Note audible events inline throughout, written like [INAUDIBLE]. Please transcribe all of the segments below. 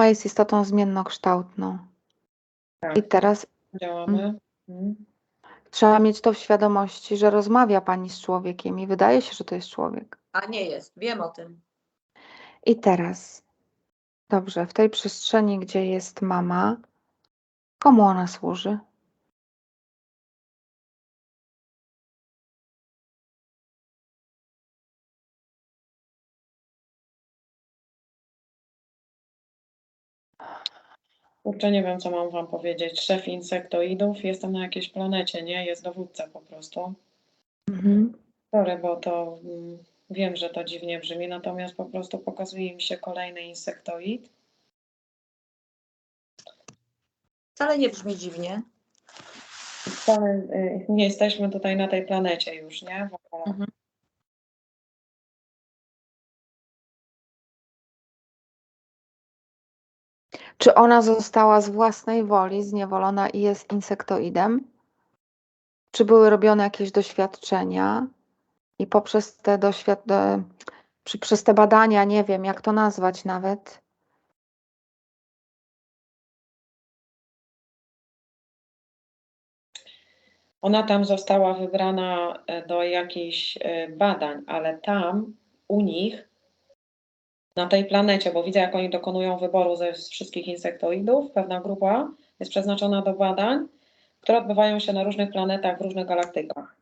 Mama jest istotą zmiennokształtną. Tak. I teraz Działamy. Mhm. trzeba mieć to w świadomości, że rozmawia Pani z człowiekiem i wydaje się, że to jest człowiek. A nie jest, wiem o tym. I teraz, dobrze, w tej przestrzeni, gdzie jest mama, komu ona służy? Kurczę, nie wiem, co mam wam powiedzieć. Szef insektoidów, jestem na jakiejś planecie, nie? Jest dowódca po prostu. Mhm. Sorry, bo to mm, wiem, że to dziwnie brzmi, natomiast po prostu pokazuje mi się kolejny insektoid. Wcale nie brzmi dziwnie. Wcale y, nie jesteśmy tutaj na tej planecie już, nie? W ogóle. Mhm. Czy ona została z własnej woli zniewolona i jest insektoidem? Czy były robione jakieś doświadczenia i poprzez te doświad... e, przez te badania, nie wiem jak to nazwać nawet, Ona tam została wybrana e, do jakichś e, badań, ale tam u nich, na tej planecie, bo widzę, jak oni dokonują wyboru ze wszystkich insektoidów, pewna grupa jest przeznaczona do badań, które odbywają się na różnych planetach, w różnych galaktykach.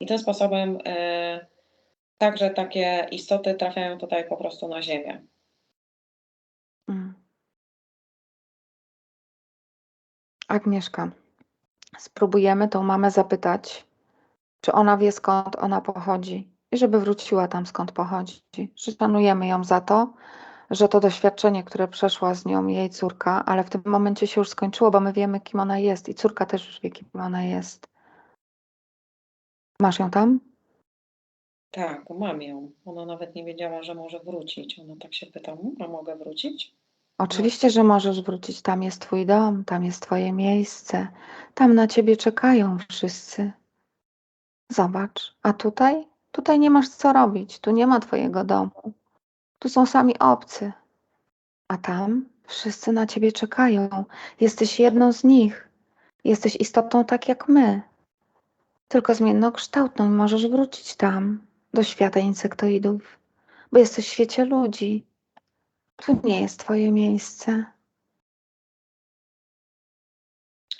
I tym sposobem e, także takie istoty trafiają tutaj po prostu na Ziemię. Mm. Agnieszka, spróbujemy tą mamę zapytać, czy ona wie skąd ona pochodzi i żeby wróciła tam skąd pochodzi. Że szanujemy ją za to, że to doświadczenie, które przeszła z nią jej córka, ale w tym momencie się już skończyło, bo my wiemy, kim ona jest i córka też już wie, kim ona jest. Masz ją tam? Tak, mam ją. Ona nawet nie wiedziała, że może wrócić. Ona tak się pyta, "Mm, a mogę wrócić? Oczywiście, że możesz wrócić. Tam jest twój dom, tam jest twoje miejsce. Tam na ciebie czekają wszyscy. Zobacz. A tutaj? Tutaj nie masz co robić. Tu nie ma twojego domu. Tu są sami obcy. A tam wszyscy na ciebie czekają. Jesteś jedną z nich. Jesteś istotą tak jak my. Tylko zmiennokształtną możesz wrócić tam, do świata insektoidów, bo jesteś w świecie ludzi. Tu nie jest twoje miejsce.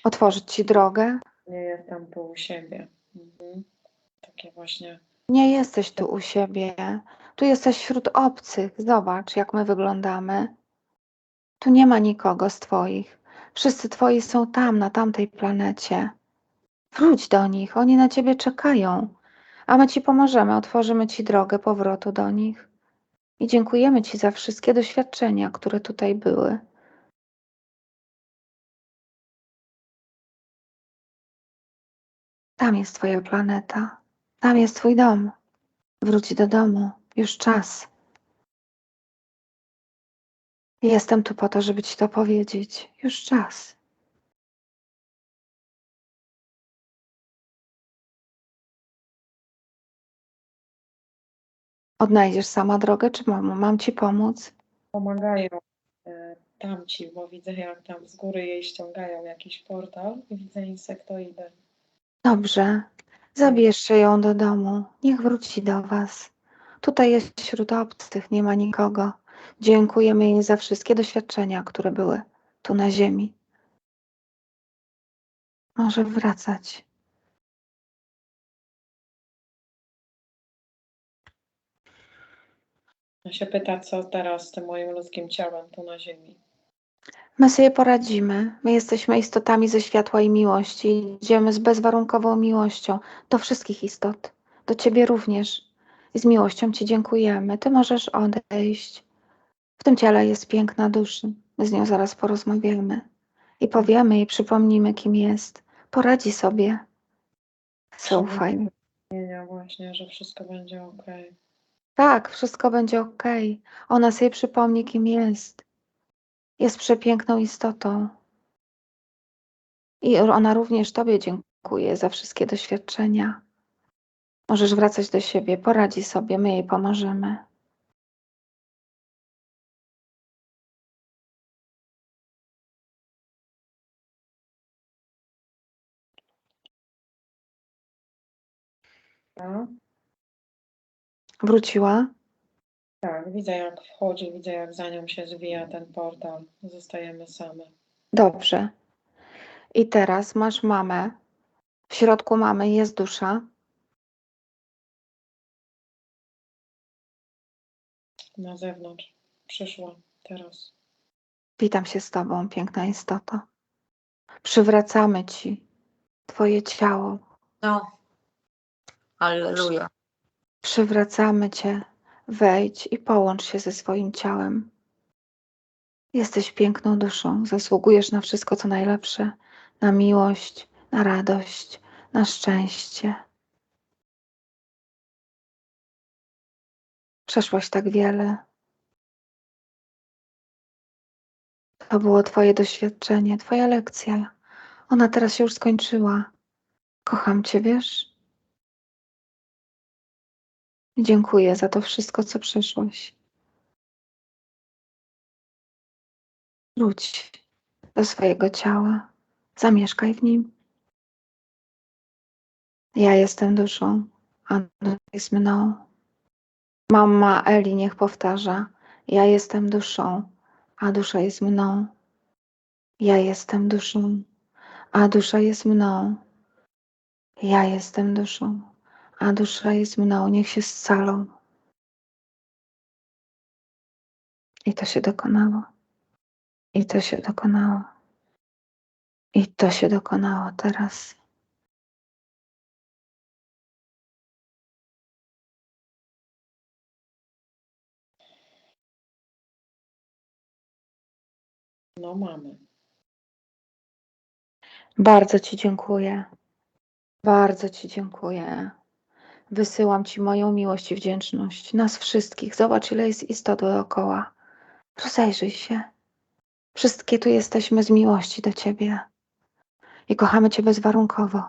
Otworzyć ci drogę? Nie jestem tu u siebie. Mhm. Takie właśnie. Nie jesteś tu u siebie. Tu jesteś wśród obcych. Zobacz, jak my wyglądamy. Tu nie ma nikogo z twoich. Wszyscy twoi są tam, na tamtej planecie. Wróć do nich, oni na ciebie czekają. A my ci pomożemy, otworzymy ci drogę powrotu do nich. I dziękujemy ci za wszystkie doświadczenia, które tutaj były. Tam jest twoja planeta. Tam jest twój dom. Wróć do domu. Już czas. Jestem tu po to, żeby ci to powiedzieć. Już czas. Odnajdziesz sama drogę, czy mam, mam ci pomóc? Pomagają e, tamci, bo widzę, jak tam z góry jej ściągają jakiś portal i widzę insektoidę. Dobrze. Zabierzcie ją do domu. Niech wróci do was. Tutaj jest wśród obcych, nie ma nikogo. Dziękujemy jej za wszystkie doświadczenia, które były tu na ziemi. Może wracać. Ja się pyta, co teraz z tym moim ludzkim ciałem tu na ziemi. My sobie poradzimy. My jesteśmy istotami ze światła i miłości. Idziemy z bezwarunkową miłością do wszystkich istot, do Ciebie również. I z miłością Ci dziękujemy. Ty możesz odejść. W tym ciele jest piękna dusza. My z nią zaraz porozmawiamy i powiemy jej, przypomnimy, kim jest. Poradzi sobie. Zaufaj. Nie, właśnie, że wszystko będzie ok. Tak, wszystko będzie ok. Ona sobie przypomni, kim jest. Jest przepiękną istotą. I ona również Tobie dziękuje za wszystkie doświadczenia. Możesz wracać do siebie, poradzi sobie, my jej pomożemy. Tak. Wróciła? Tak, widzę jak wchodzi, widzę jak za nią się zwija ten portal. Zostajemy same. Dobrze. I teraz masz mamę. W środku mamy jest dusza. Na zewnątrz. Przyszła teraz. Witam się z Tobą, piękna istoto. Przywracamy Ci Twoje ciało. No. Alleluja. Przywracamy Cię. Wejdź i połącz się ze swoim ciałem. Jesteś piękną duszą. Zasługujesz na wszystko, co najlepsze. Na miłość, na radość, na szczęście. Przeszłaś tak wiele. To było Twoje doświadczenie, Twoja lekcja. Ona teraz się już skończyła. Kocham Cię, wiesz? Dziękuję za to wszystko, co przeszłaś. Wróć do swojego ciała. Zamieszkaj w nim. Ja jestem duszą, a dusza jest mną. Mama Eli niech powtarza. Ja jestem duszą, a dusza jest mną. Ja jestem duszą, a dusza jest mną. Ja jestem duszą, a dusza jest mną. Niech się scalą. I to się dokonało. I to się dokonało. I to się dokonało teraz. No mamy. Bardzo Ci dziękuję. Bardzo Ci dziękuję. Wysyłam Ci moją miłość i wdzięczność. Nas wszystkich. Zobacz, ile jest istot dookoła. Rozejrzyj się. Wszystkie tu jesteśmy z miłości do Ciebie. I kochamy Cię bezwarunkowo.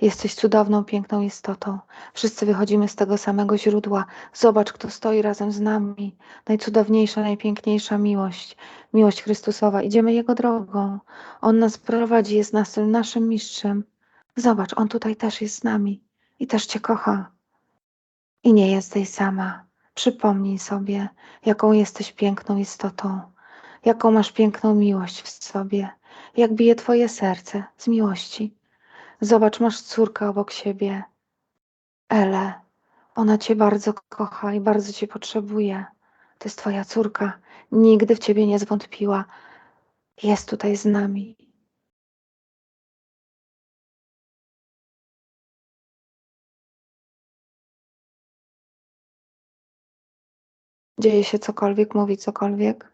Jesteś cudowną, piękną istotą. Wszyscy wychodzimy z tego samego źródła. Zobacz, kto stoi razem z nami. Najcudowniejsza, najpiękniejsza miłość. Miłość Chrystusowa. Idziemy Jego drogą. On nas prowadzi, jest naszym, naszym mistrzem. Zobacz, On tutaj też jest z nami i też Cię kocha. I nie jesteś sama. Przypomnij sobie, jaką jesteś piękną istotą, jaką masz piękną miłość w sobie, jak bije Twoje serce z miłości. Zobacz, masz córkę obok siebie, Elę. Ona Cię bardzo kocha i bardzo Cię potrzebuje. To jest Twoja córka. Nigdy w Ciebie nie zwątpiła. Jest tutaj z nami. Dzieje się cokolwiek, mówi cokolwiek.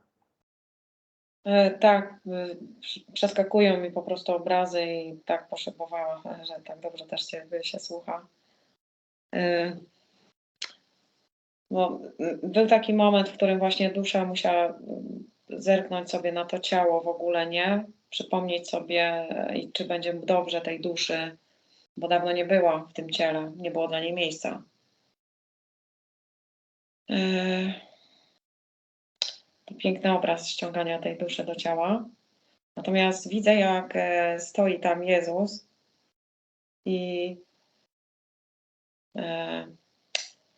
E, tak, e, przeskakują mi po prostu obrazy i tak poszybowała, że tak dobrze też się, się słucha. E, Bo był taki moment, w którym właśnie dusza musiała zerknąć sobie na to ciało w ogóle, nie? Przypomnieć sobie, czy będzie dobrze tej duszy, bo dawno nie była w tym ciele, nie było dla niej miejsca. Piękny obraz ściągania tej duszy do ciała. Natomiast widzę, jak e, stoi tam Jezus i e,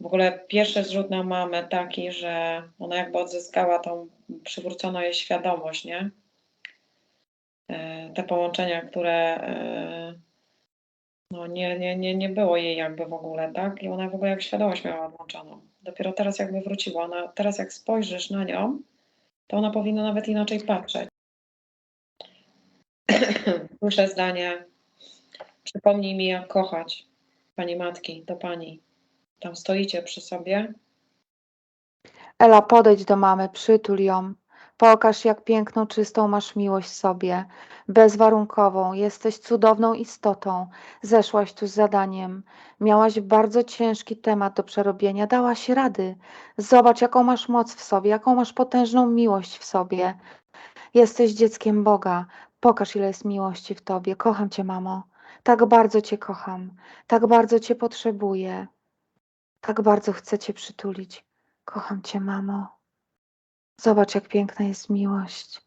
w ogóle pierwszy zrzut na mamę taki, że ona jakby odzyskała tą, przywrócono jej świadomość, nie? E, Te połączenia, które no nie, nie, nie, nie było jej jakby w ogóle, tak? I ona w ogóle jak świadomość miała odłączoną. Dopiero teraz jakby wróciła. Ona, teraz jak spojrzysz na nią, to ona powinna nawet inaczej patrzeć. [CLEARS THROAT] Słyszę zdanie. Przypomnij mi, jak kochać. Pani matki, do pani. Tam stoicie przy sobie. Ela, podejdź do mamy, przytul ją. Pokaż, jak piękną, czystą masz miłość sobie. Bezwarunkową. Jesteś cudowną istotą. Zeszłaś tu z zadaniem. Miałaś bardzo ciężki temat do przerobienia. Dałaś rady. Zobacz, jaką masz moc w sobie, jaką masz potężną miłość w sobie. Jesteś dzieckiem Boga. Pokaż, ile jest miłości w tobie. Kocham cię, mamo. Tak bardzo cię kocham. Tak bardzo cię potrzebuję. Tak bardzo chcę cię przytulić. Kocham cię, mamo. Zobacz, jak piękna jest miłość.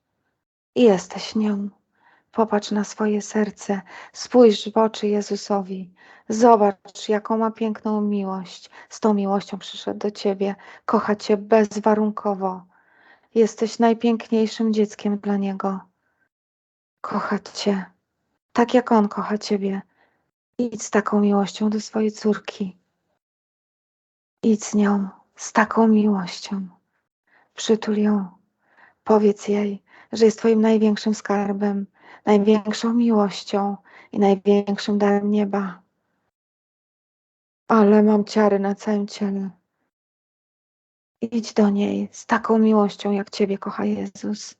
I jesteś nią. Popatrz na swoje serce, spójrz w oczy Jezusowi. Zobacz, jaką ma piękną miłość. Z tą miłością przyszedł do ciebie, kocha cię bezwarunkowo. Jesteś najpiękniejszym dzieckiem dla niego. Kocha cię, tak jak on kocha ciebie. Idź z taką miłością do swojej córki. Idź z nią, z taką miłością. Przytul ją. Powiedz jej, że jest Twoim największym skarbem, największą miłością i największym darem nieba. Ale mam ciary na całym ciele. Idź do niej z taką miłością, jak Ciebie kocha Jezus.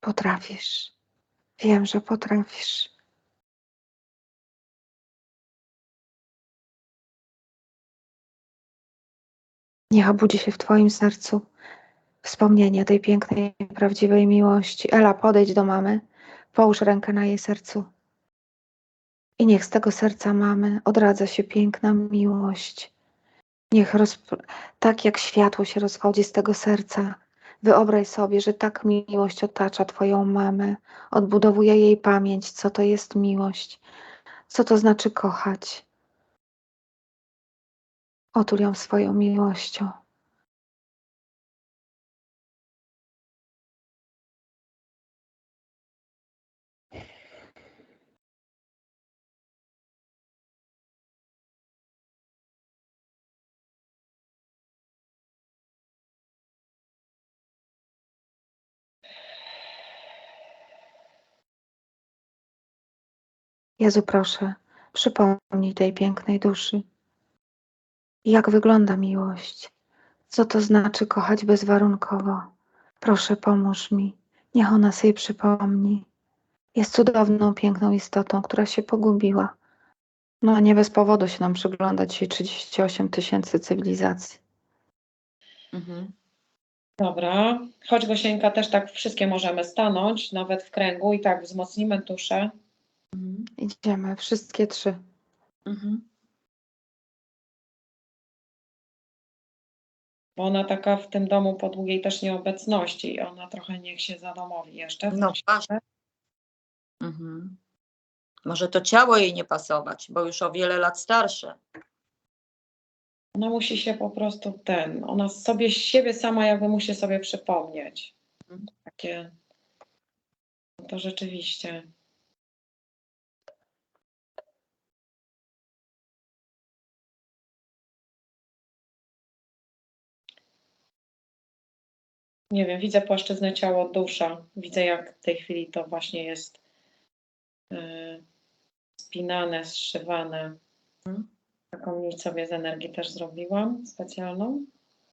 Potrafisz. Wiem, że potrafisz. Niech obudzi się w Twoim sercu wspomnienie tej pięknej, prawdziwej miłości. Ela, podejdź do mamy, połóż rękę na jej sercu. I niech z tego serca mamy odradza się piękna miłość. Niech tak jak światło się rozchodzi z tego serca. Wyobraź sobie, że tak miłość otacza Twoją mamę, odbudowuje jej pamięć, co to jest miłość, co to znaczy kochać. Otul ją swoją miłością. Jezu, proszę, przypomnij tej pięknej duszy. Jak wygląda miłość? Co to znaczy kochać bezwarunkowo? Proszę, pomóż mi. Niech ona sobie przypomni. Jest cudowną, piękną istotą, która się pogubiła. No, nie bez powodu się nam przygląda dzisiaj 38 tysięcy cywilizacji. Mhm. Dobra, chodź Gosieńka, też tak wszystkie możemy stanąć, nawet w kręgu i tak wzmocnimy duszę. Mhm. Idziemy, wszystkie trzy. Mhm. Bo ona taka w tym domu po długiej też nieobecności, ona trochę niech się zadomowi jeszcze. No właśnie. Mhm. Może to ciało jej nie pasować, bo już o wiele lat starsze. Ona musi się po prostu ten, ona sobie siebie sama jakby musi sobie przypomnieć. Mhm. Takie, no to rzeczywiście. Nie wiem, widzę płaszczyznę ciało, dusza. Widzę, jak w tej chwili to właśnie jest yy, spinane, zszywane. Taką nic sobie z energii też zrobiłam specjalną.